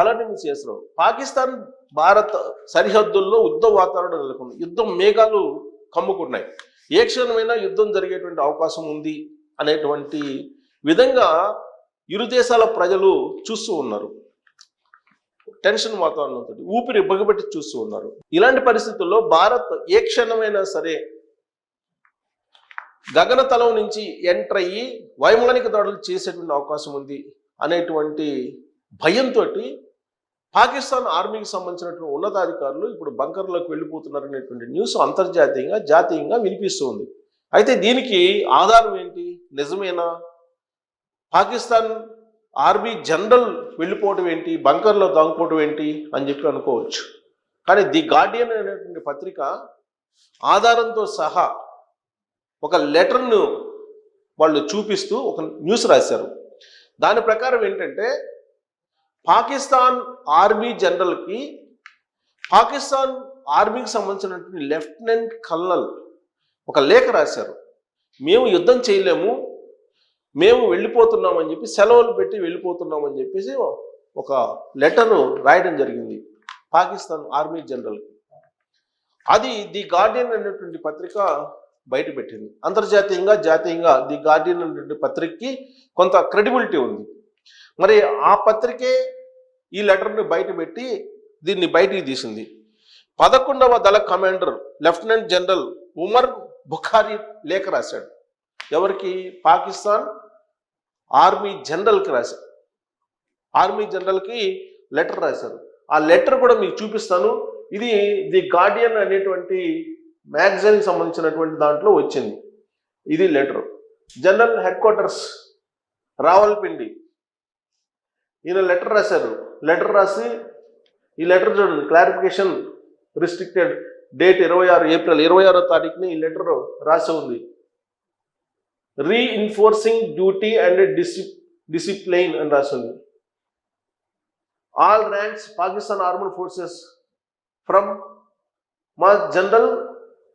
అలాంటి మీరు పాకిస్తాన్ భారత్ సరిహద్దుల్లో యుద్ధ వాతావరణం నెలకొంది. యుద్ధం మేఘాలు కమ్ముకున్నాయి. ఏ క్షణమైనా యుద్ధం జరిగేటువంటి అవకాశం ఉంది అనేటువంటి విధంగా ఇరు దేశాల ప్రజలు చూస్తూ ఉన్నారు. టెన్షన్ వాతావరణంతో ఊపిరి బగబెట్టి చూస్తూ ఉన్నారు. ఇలాంటి పరిస్థితుల్లో భారత్ ఏ క్షణమైనా సరే గగనతలం నుంచి ఎంటర్ అయ్యి వైమానిక దాడులు చేసేటువంటి అవకాశం ఉంది అనేటువంటి భయంతో పాకిస్తాన్ ఆర్మీకి సంబంధించినటువంటి ఉన్నతాధికారులు ఇప్పుడు బంకర్లోకి వెళ్ళిపోతున్నారు అనేటువంటి న్యూస్ అంతర్జాతీయంగా జాతీయంగా వినిపిస్తుంది. అయితే దీనికి ఆధారం ఏంటి? నిజమేనా? పాకిస్తాన్ ఆర్మీ జనరల్ వెళ్ళిపోవడం ఏంటి? బంకర్లో దాంకోవడం ఏంటి? అని చెప్పి అనుకోవచ్చు. కానీ ది గార్డియన్ అనేటువంటి పత్రిక ఆధారంతో సహా ఒక లెటర్ను వాళ్ళు చూపిస్తూ ఒక న్యూస్ రాశారు. దాని ప్రకారం ఏంటంటే పాకిస్తాన్ ఆర్మీ జనరల్కి పాకిస్తాన్ ఆర్మీకి సంబంధించినటువంటి లెఫ్టినెంట్ కల్నల్ ఒక లేఖ రాశారు. మేము యుద్ధం చేయలేము మేము వెళ్ళిపోతున్నామని చెప్పి సెలవులు పెట్టి వెళ్ళిపోతున్నామని చెప్పేసి ఒక లెటరు రాయడం జరిగింది పాకిస్తాన్ ఆర్మీ జనరల్కి. అది ది గార్డియన్ అనేటువంటి పత్రిక బయటపెట్టింది అంతర్జాతీయంగా జాతీయంగా ది గార్డియన్ అనేటువంటి పత్రికకి కొంత క్రెడిబిలిటీ ఉంది. మరి ఆ పత్రికే ఈ లెటర్ని బయట పెట్టి దీన్ని బయటికి తీసింది. పదకొండవ దళ commander lieutenant general Umar Bukhari లేఖ రాశాడు. ఎవరికి? పాకిస్తాన్ ఆర్మీ జనరల్కి రాశారు ఆర్మీ జనరల్కి లెటర్ రాశారు. ఆ లెటర్ కూడా మీకు చూపిస్తాను. ఇది ది గార్డియన్ అనేటువంటి మ్యాగజైన్ సంబంధించినటువంటి దాంట్లో వచ్చింది. ఇది లెటర్. General headquarters Rawalpindi. ఈయన లెటర్ రాశారు. లెటర్ రాసి ఈ లెటర్ చూడండి క్లారిఫికేషన్ రిస్ట్రిక్టెడ్ డేట్ ఇరవై ఆరు ఏప్రిల్ ఇరవై ఆరో తారీఖుని ఈ లెటర్ రాసి ఉంది. Reinforcing duty and disci discipline అని రాసింది all ranks Pakistan armed forces from మా జనరల్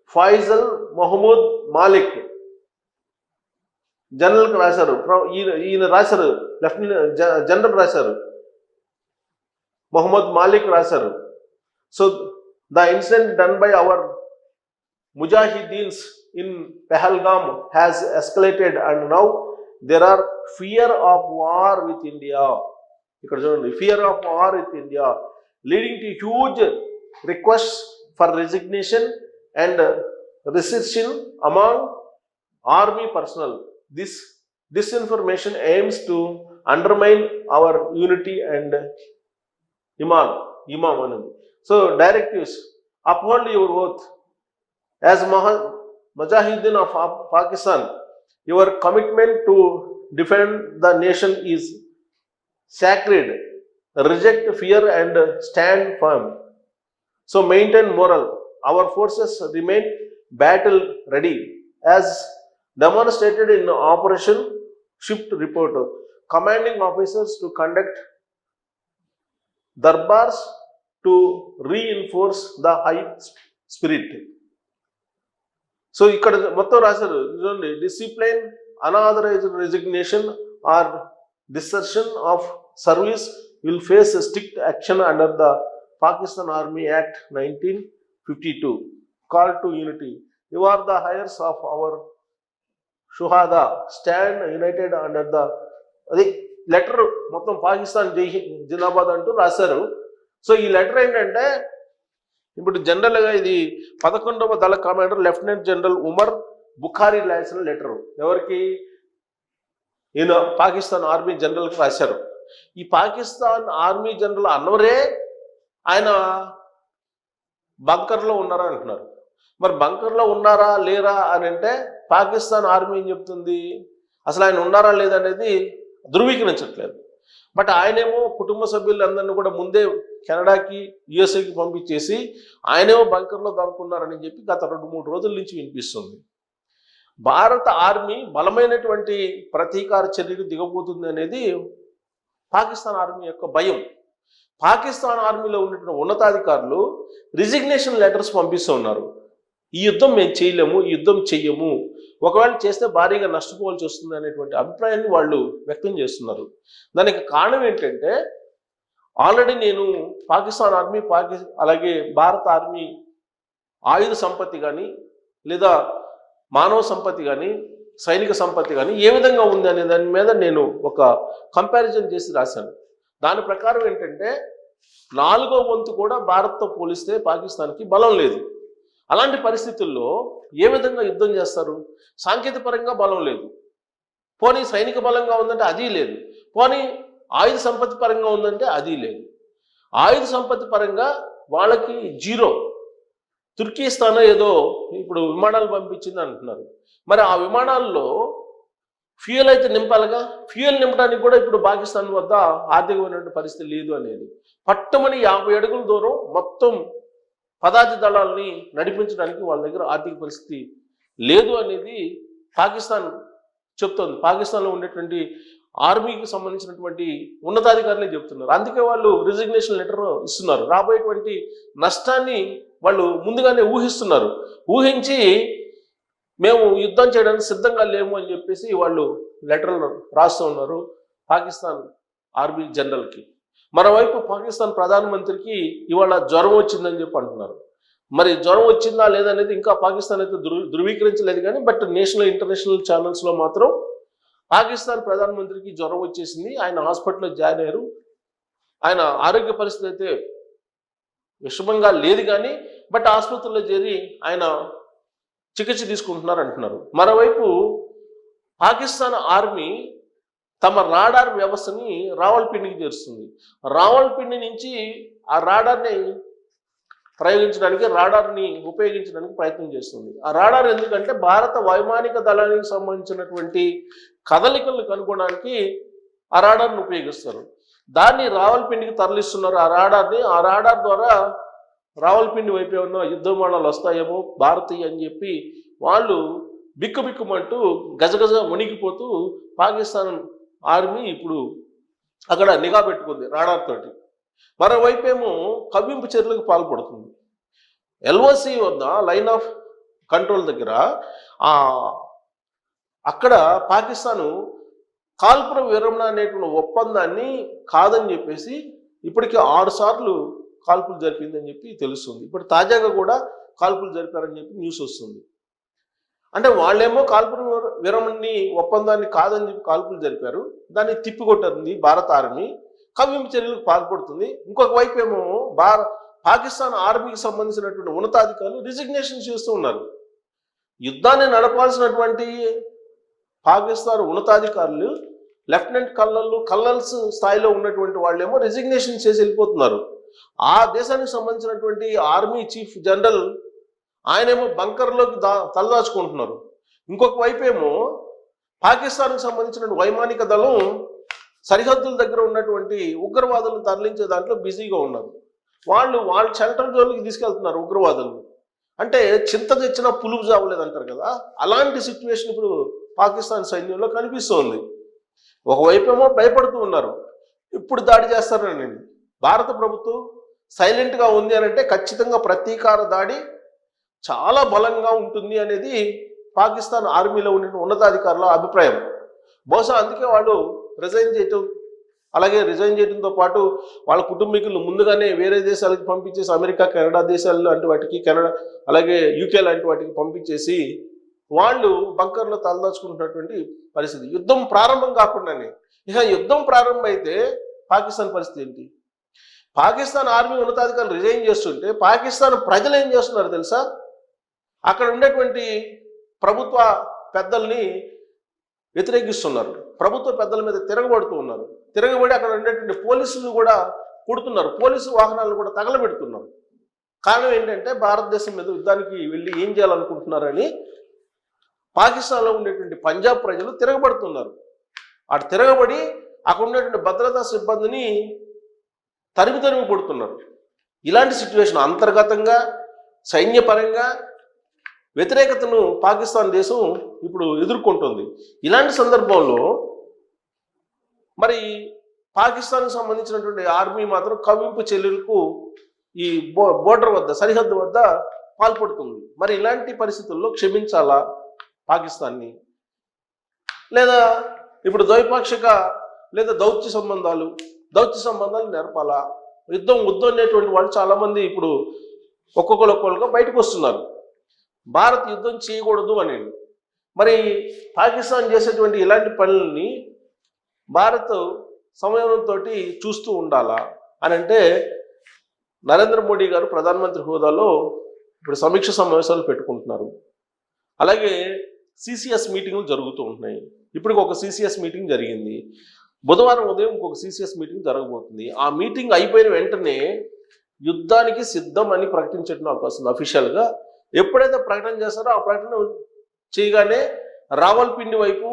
ఫైజల్ మహమూద్ మాలిక్ జనరల్కి రాశారు. ఈయన ఈయన రాశారు. లెఫ్టినెంట్ జనరల్ రాశారు. మొహమ్మద్ మాలిక్ రాశారు so the incident done by our ముజాహిదీన్స్ in Pahalgam has escalated and now there are fear of war with India ఇక్కడ చూడండి fear of war with India leading to huge request for resignation and recession among army personnel this disinformation aims to undermine our unity and imam imam anand. So directives uphold your oath. As mujahideen of pakistan your commitment to defend the nation is sacred. Reject fear and stand firm. So maintain moral our forces remain battle ready. As demonstrated in operation shift report commanding officers to conduct darbars to reinforce the high spirit so ఇక్కడ మొత్తం రాశారు చూడండి discipline unauthorized resignation or desertion of service will face strict action under the Pakistan army act nineteen fifty two call to unity you are the heirs of our షుహాదా stand United under the అది letter మొత్తం పాకిస్తాన్ జై జిందాబాద్ అంటూ రాశారు. So ఈ letter ఏంటంటే ఇప్పుడు జనరల్గా ఇది పదకొండవ దళ commander lieutenant general Umar Bukhari రాసిన లెటర్. ఎవరికి? ఈయన పాకిస్తాన్ ఆర్మీ జనరల్కి రాశారు. ఈ పాకిస్తాన్ ఆర్మీ జనరల్ అన్నవరే ఆయన బంకర్లో ఉన్నారా అంటున్నారు. మరి బంకర్లో ఉన్నారా లేరా అని అంటే పాకిస్తాన్ ఆర్మీ ఏం చెప్తుంది? అసలు ఆయన ఉన్నారా లేదా అనేది ధృవీకరించట్లేదు. బట్ ఆయనేమో కుటుంబ సభ్యులందరినీ కూడా ముందే కెనడాకి యుఎస్ఏకి పంపించేసి ఆయనేమో బంకర్లో దాక్కున్నారని చెప్పి గత రెండు మూడు రోజుల నుంచి వినిపిస్తుంది. భారత ఆర్మీ బలమైనటువంటి ప్రతీకార చర్యకు దిగబోతుంది అనేది పాకిస్తాన్ ఆర్మీ యొక్క భయం. పాకిస్తాన్ ఆర్మీలో ఉన్నటువంటి ఉన్నతాధికారులు రిజిగ్నేషన్ లెటర్స్ పంపిస్తూ ఉన్నారు. ఈ యుద్ధం మేము చేయలేము ఈ యుద్ధం చెయ్యము. ఒకవేళ చేస్తే భారీగా నష్టపోవాల్సి వస్తుంది అనేటువంటి అభిప్రాయాన్ని వాళ్ళు వ్యక్తం చేస్తున్నారు. దానికి కారణం ఏంటంటే ఆల్రెడీ నేను పాకిస్తాన్ ఆర్మీ పాకి అలాగే భారత ఆర్మీ ఆయుధ సంపత్తి కానీ లేదా మానవ సంపత్తి కానీ సైనిక సంపత్తి కానీ ఏ విధంగా ఉంది అనే దాని మీద నేను ఒక కంపారిజన్ చేసి రాశాను. దాని ప్రకారం ఏంటంటే నాలుగో వంతు కూడా భారత్తో పోలిస్తే పాకిస్తాన్కి బలం లేదు. అలాంటి పరిస్థితుల్లో ఏ విధంగా యుద్ధం చేస్తారు? సాంకేతిక పరంగా బలం లేదు. పోనీ సైనిక బలంగా ఉందంటే అది లేదు. పోనీ ఆయుధ సంపత్తి పరంగా ఉందంటే అది లేదు. ఆయుధ సంపత్తి పరంగా వాళ్ళకి జీరో. తుర్కీస్థాన్ ఏదో ఇప్పుడు విమానాలు పంపించింది అంటున్నారు. మరి ఆ విమానాల్లో ఫ్యూయల్ అయితే నింపాలిగా? ఫ్యూయల్ నింపడానికి కూడా ఇప్పుడు పాకిస్తాన్ వద్ద ఆర్థికమైనటువంటి పరిస్థితి లేదు అనేది. పట్టమని యాభై అడుగుల దూరం మొత్తం పదాతి దళాలని నడిపించడానికి వాళ్ళ దగ్గర ఆర్థిక పరిస్థితి లేదు అనేది పాకిస్తాన్ చెప్తోంది. పాకిస్తాన్లో ఉండేటువంటి ఆర్మీకి సంబంధించినటువంటి ఉన్నతాధికారులే చెప్తున్నారు. అందుకే వాళ్ళు రిజిగ్నేషన్ లెటర్ ఇస్తున్నారు. రాబోయేటువంటి నష్టాన్ని వాళ్ళు ముందుగానే ఊహిస్తున్నారు. ఊహించి మేము యుద్ధం చేయడానికి సిద్ధంగా లేము అని చెప్పేసి వాళ్ళు లెటర్లు రాస్తూ ఉన్నారు. పాకిస్తాన్ ఆర్మీ జనరల్కి మరోవైపు పాకిస్తాన్ ప్రధానమంత్రికి ఇవాళ జ్వరం వచ్చిందని చెప్పి అంటున్నారు. మరి జ్వరం వచ్చిందా లేదనేది ఇంకా పాకిస్తాన్ అయితే ధృ ధృవీకరించలేదు కానీ బట్ నేషనల్ ఇంటర్నేషనల్ ఛానల్స్లో మాత్రం పాకిస్తాన్ ప్రధానమంత్రికి జ్వరం వచ్చేసింది. ఆయన హాస్పిటల్లో జాయిన్ అయ్యారు. ఆయన ఆరోగ్య పరిస్థితి అయితే విషమంగా లేదు కానీ బట్ ఆసుపత్రిలో చేరి ఆయన చికిత్స తీసుకుంటున్నారు అంటున్నారు. మరోవైపు పాకిస్తాన్ ఆర్మీ తమ రాడార్ వ్యవస్థని రావల్పిండికి చేరుస్తుంది. రావల్పిండి నుంచి ఆ రాడార్ని ప్రయోగించడానికి రాడార్ని ఉపయోగించడానికి ప్రయత్నం చేస్తుంది. ఆ రాడార్ ఎందుకంటే భారత వైమానిక దళానికి సంబంధించినటువంటి కదలికలను కనుగొనడానికి ఆ రాడార్ని ఉపయోగిస్తారు. దాన్ని రావల్పిండికి తరలిస్తున్నారు. ఆ రాడార్ని ఆ రాడార్ ద్వారా రావల్పిండి వైపు ఏమన్నా యుద్ధమానాలు వస్తాయేమో భారతీయ అని చెప్పి వాళ్ళు బిక్కు బిక్కుమంటూ గజగజ వణిగిపోతూ పాకిస్తాన్ ఆర్మీ ఇప్పుడు అక్కడ నిఘా పెట్టుకుంది రాడార్ తోటి. మరోవైపు ఏమో కవ్వింపు చర్యలకు పాల్పడుతుంది. ఎల్ఓసి వద్ద లైన్ ఆఫ్ కంట్రోల్ దగ్గర అక్కడ పాకిస్తాను కాల్పుర విరమణ అనేటువంటి ఒప్పందాన్ని కాదని చెప్పేసి ఇప్పటికి ఆరు సార్లు కాల్పులు జరిపిందని చెప్పి తెలుస్తుంది. ఇప్పుడు తాజాగా కూడా కాల్పులు జరిపారని చెప్పి న్యూస్ వస్తుంది. అంటే వాళ్ళేమో కాల్పుల విర- విరమణని ఒప్పందాన్ని కాదని చెప్పి కాల్పులు జరిపారు. దాన్ని తిప్పికొట్టింది భారత ఆర్మీ. కవ్యం చర్యలకు పాల్పడుతుంది. ఇంకొక వైపు ఏమో భార పాకిస్తాన్ ఆర్మీకి సంబంధించినటువంటి ఉన్నతాధికారులు రిజిగ్నేషన్ చేస్తూ ఉన్నారు. యుద్ధాన్ని నడపాల్సినటువంటి పాకిస్తాన్ ఉన్నతాధికారులు లెఫ్టినెంట్ కల్లర్లు కల్నల్స్ స్థాయిలో ఉన్నటువంటి వాళ్ళేమో రిజిగ్నేషన్ చేసి వెళ్ళిపోతున్నారు. ఆ దేశానికి సంబంధించినటువంటి ఆర్మీ చీఫ్ జనరల్ ఆయనేమో బంకర్లోకి దా తలదాచుకుంటున్నారు. ఇంకొక వైపు ఏమో పాకిస్తాన్కి సంబంధించిన వైమానిక దళం సరిహద్దుల దగ్గర ఉన్నటువంటి ఉగ్రవాదులను తరలించే దాంట్లో బిజీగా ఉన్నారు వాళ్ళు వాళ్ళ సెంట్రల్ జోన్కి తీసుకెళ్తున్నారు ఉగ్రవాదులు అంటే చింత తెచ్చిన పులుపు జావలేదు అంటారు కదా అలాంటి సిచ్యువేషన్ ఇప్పుడు పాకిస్తాన్ సైన్యంలో కనిపిస్తోంది. ఒకవైపు ఏమో భయపడుతూ ఉన్నారు. ఇప్పుడు దాడి చేస్తారని భారత ప్రభుత్వం సైలెంట్గా ఉంది అని అంటే ఖచ్చితంగా ప్రతీకార దాడి చాలా బలంగా ఉంటుంది అనేది పాకిస్తాన్ ఆర్మీలో ఉండే ఉన్నతాధికారుల అభిప్రాయం. బహుశా అందుకే వాళ్ళు రిజైన్ చేయటం అలాగే రిజైన్ చేయడంతో పాటు వాళ్ళ కుటుంబీకులు ముందుగానే వేరే దేశాలకు పంపించేసి అమెరికా కెనడా దేశాలు లాంటి వాటికి కెనడా అలాగే యూకే లాంటి వాటికి పంపించేసి వాళ్ళు బంకర్లో తలదాచుకుంటున్నటువంటి పరిస్థితి. యుద్ధం ప్రారంభం కాకుండానే. ఇక యుద్ధం ప్రారంభమైతే పాకిస్తాన్ పరిస్థితి ఏంటి? పాకిస్తాన్ ఆర్మీ ఉన్నతాధికారులు రిజైన్ చేస్తుంటే పాకిస్తాన్ ప్రజలు ఏం చేస్తున్నారు తెలుసా? అక్కడ ఉండేటువంటి ప్రభుత్వ పెద్దల్ని వ్యతిరేకిస్తున్నారు. ప్రభుత్వ పెద్దల మీద తిరగబడుతూ ఉన్నారు. తిరగబడి అక్కడ ఉండేటువంటి పోలీసులు కూడా కొడుతున్నారు. పోలీసు వాహనాలను కూడా తగలబెడుతున్నారు. కారణం ఏంటంటే భారతదేశం మీద యుద్ధానికి వెళ్ళి ఏం చేయాలనుకుంటున్నారని పాకిస్తాన్లో ఉండేటువంటి పంజాబ్ ప్రజలు తిరగబడుతున్నారు. అటు తిరగబడి అక్కడ ఉన్నటువంటి భద్రతా సిబ్బందిని తరిమి తరిమి కొడుతున్నారు. ఇలాంటి సిచ్యువేషన్ అంతర్గతంగా సైన్యపరంగా వ్యతిరేకతను పాకిస్తాన్ దేశం ఇప్పుడు ఎదుర్కొంటుంది. ఇలాంటి సందర్భంలో మరి పాకిస్తాన్కి సంబంధించినటువంటి ఆర్మీ మాత్రం కవింపు చెల్లెలకు ఈ బో బోర్డర్ వద్ద సరిహద్దు వద్ద పాల్పడుతుంది. మరి ఇలాంటి పరిస్థితుల్లో క్షమించాలా పాకిస్తాన్ని? లేదా ఇప్పుడు ద్వైపాక్షిక లేదా దౌత్య సంబంధాలు దౌత్య సంబంధాలు నేర్పాలా? యుద్ధం వద్దు అనేటువంటి వాళ్ళు చాలామంది ఇప్పుడు ఒక్కొక్కరు ఒక్కొక్కరుగా బయటకు వస్తున్నారు. భారత్ యుద్ధం చేయకూడదు అని మరి పాకిస్తాన్ చేసేటువంటి ఇలాంటి పనులని భారత్ సమయంతో చూస్తూ ఉండాలా? అని అంటే నరేంద్ర మోడీ గారు ప్రధానమంత్రి హోదాలో ఇప్పుడు సమీక్ష సమావేశాలు పెట్టుకుంటున్నారు. అలాగే సిసిఎస్ మీటింగ్లు జరుగుతూ ఉంటున్నాయి. ఇప్పుడు ఒక సిసిఎస్ మీటింగ్ జరిగింది. బుధవారం ఉదయం ఇంకొక సిసిఎస్ మీటింగ్ జరగబోతుంది. ఆ మీటింగ్ అయిపోయిన వెంటనే యుద్ధానికి సిద్ధం అని ప్రకటించడం అవకాశం అఫీషియల్గా ఎప్పుడైతే ప్రకటన చేస్తారో ఆ ప్రకటన చేయగానే రావల్పిండి వైపు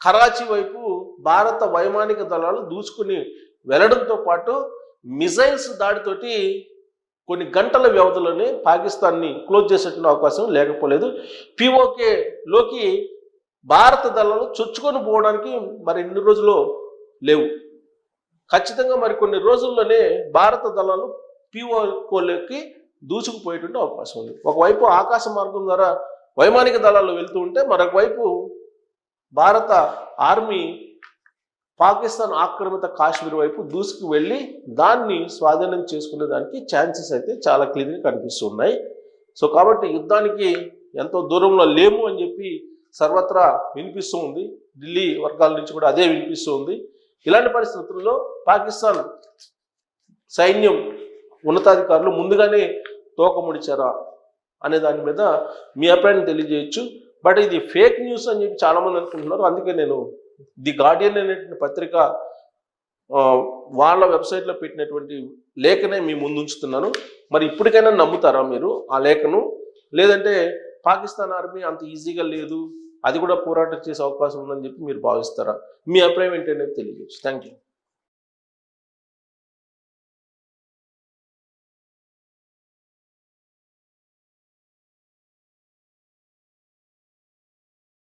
కరాచీ వైపు భారత వైమానిక దళాలు దూసుకుని వెళ్ళడంతో పాటు మిజైల్స్ దాడితోటి కొన్ని గంటల వ్యవధిలోనే పాకిస్తాన్ని క్లోజ్ చేసేటువంటి అవకాశం లేకపోలేదు. పిఓకేలోకి భారత దళాలు చొచ్చుకొని పోవడానికి మరి ఎన్ని రోజులు లేవు. ఖచ్చితంగా మరి కొన్ని రోజుల్లోనే భారత దళాలు పిఓకోలోకి దూసుకుపోయేటువంటి అవకాశం ఉంది. ఒకవైపు ఆకాశ మార్గం ద్వారా వైమానిక దళాలు వెళ్తూ ఉంటే మరొక వైపు భారత ఆర్మీ పాకిస్తాన్ ఆక్రమిత కాశ్మీర్ వైపు దూసుకు వెళ్ళి దాన్ని స్వాధీనం చేసుకునే దానికి ఛాన్సెస్ అయితే చాలా క్లియర్గా కనిపిస్తున్నాయి. సో కాబట్టి యుద్ధానికి ఎంతో దూరంలో లేము అని చెప్పి సర్వత్రా వినిపిస్తూ ఉంది. ఢిల్లీ వర్గాల నుంచి కూడా అదే వినిపిస్తూ ఉంది. ఇలాంటి పరిస్థితుల్లో పాకిస్తాన్ సైన్యం ఉన్నతాధికారులు ముందుగానే తోక ముడిచారా అనే దాని మీద మీ అభిప్రాయం తెలియజేయచ్చు. బట్ ఇది ఫేక్ న్యూస్ అని చెప్పి చాలామంది అనుకుంటున్నారు. అందుకే నేను ది గార్డియన్ అనేటువంటి పత్రిక వాళ్ళ వెబ్సైట్లో పెట్టినటువంటి లేఖనే మీ ముందు ఉంచుతున్నాను మరి ఇప్పటికైనా నమ్ముతారా మీరు ఆ లేఖను? లేదంటే పాకిస్తాన్ ఆర్మీ అంత ఈజీగా లేదు అది కూడా పోరాటం చేసే అవకాశం ఉందని చెప్పి మీరు భావిస్తారా? మీ అభిప్రాయం ఏంటనేది తెలియజేయచ్చు. Thank you